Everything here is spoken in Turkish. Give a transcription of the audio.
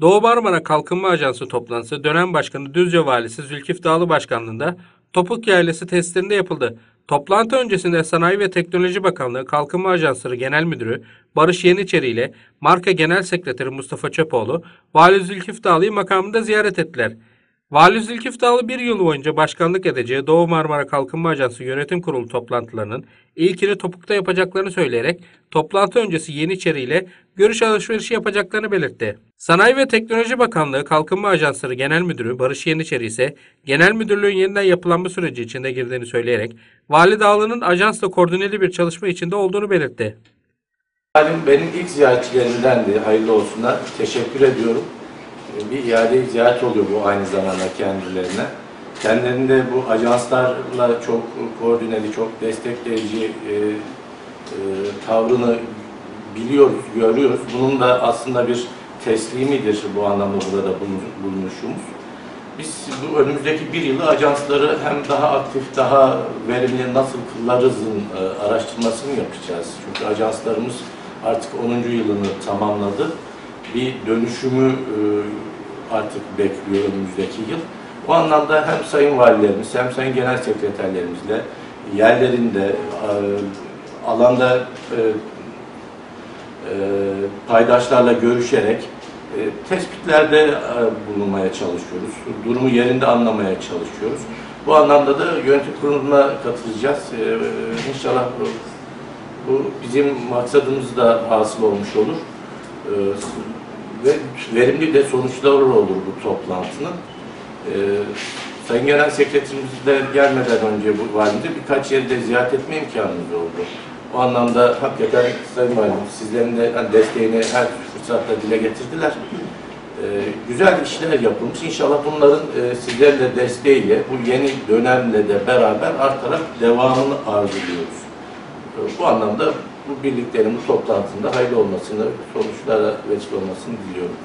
Doğu Marmara Kalkınma Ajansı toplantısı dönem başkanı Düzce Valisi Zülkif Dağlı Başkanlığında Topuk Yaylası testlerinde yapıldı. Toplantı öncesinde Sanayi ve Teknoloji Bakanlığı Kalkınma Ajansları Genel Müdürü Barış Yeniçeri ile Marka Genel Sekreteri Mustafa Çöpoğlu, Vali Zülkif Dağlı'yı makamında ziyaret ettiler. Vali Zülkif Dağlı bir yıl boyunca başkanlık edeceği Doğu Marmara Kalkınma Ajansı Yönetim Kurulu toplantılarının ilkini Topuk'ta yapacaklarını söyleyerek toplantı öncesi Yeniçeri ile görüş alışverişi yapacaklarını belirtti. Sanayi ve Teknoloji Bakanlığı Kalkınma Ajansları Genel Müdürü Barış Yeniçeri ise genel müdürlüğün yeniden yapılanma süreci içinde girdiğini söyleyerek Vali Dağlı'nın ajansla koordineli bir çalışma içinde olduğunu belirtti. Halim benim ilk ziyaretçilerimdendi. Hayırlı olsunlar. Teşekkür ediyorum. Ee, Bir iade ziyaret oluyor bu aynı zamanda kendilerine. Kendilerinde bu ajanslarla çok koordineli, çok destekleyici e, e, tavrını biliyoruz, görüyoruz. Bunun da aslında bir teslimidir bu anlamda burada da bulun- bulunuşumuz. Biz bu önümüzdeki bir yılı ajansları hem daha aktif, daha verimli nasıl kılarızın e, araştırmasını yapacağız. Çünkü ajanslarımız artık 10. yılını tamamladı. Bir dönüşümü e, artık bekliyor önümüzdeki yıl. O anlamda hem sayın valilerimiz hem sayın genel sekreterlerimizle yerlerinde, e, alanda paydaşlarla görüşerek e, tespitlerde e, bulunmaya çalışıyoruz. Durumu yerinde anlamaya çalışıyoruz. Bu anlamda da yönetim kuruluna katılacağız. E, İnşallah bu, bu bizim maksadımız da hasıl olmuş olur. E, Ve verimli de sonuçlar olur bu toplantının. E, Sayın Genel Sekreterimiz de gelmeden önce bu valide birkaç yeri de ziyaret etme imkanımız oldu. O anlamda hakikaten Sayın Valim sizlerin de hani desteğini her fırsatta dile getirdiler. Ee, güzel işler yapılmış. İnşallah bunların e, sizlerin de desteğiyle bu yeni dönemle de beraber artarak devamını arzuluyoruz. Ee, bu anlamda bu birliklerin bu toplantında hayırlı olmasını, sonuçlara vesile olmasını diliyorum.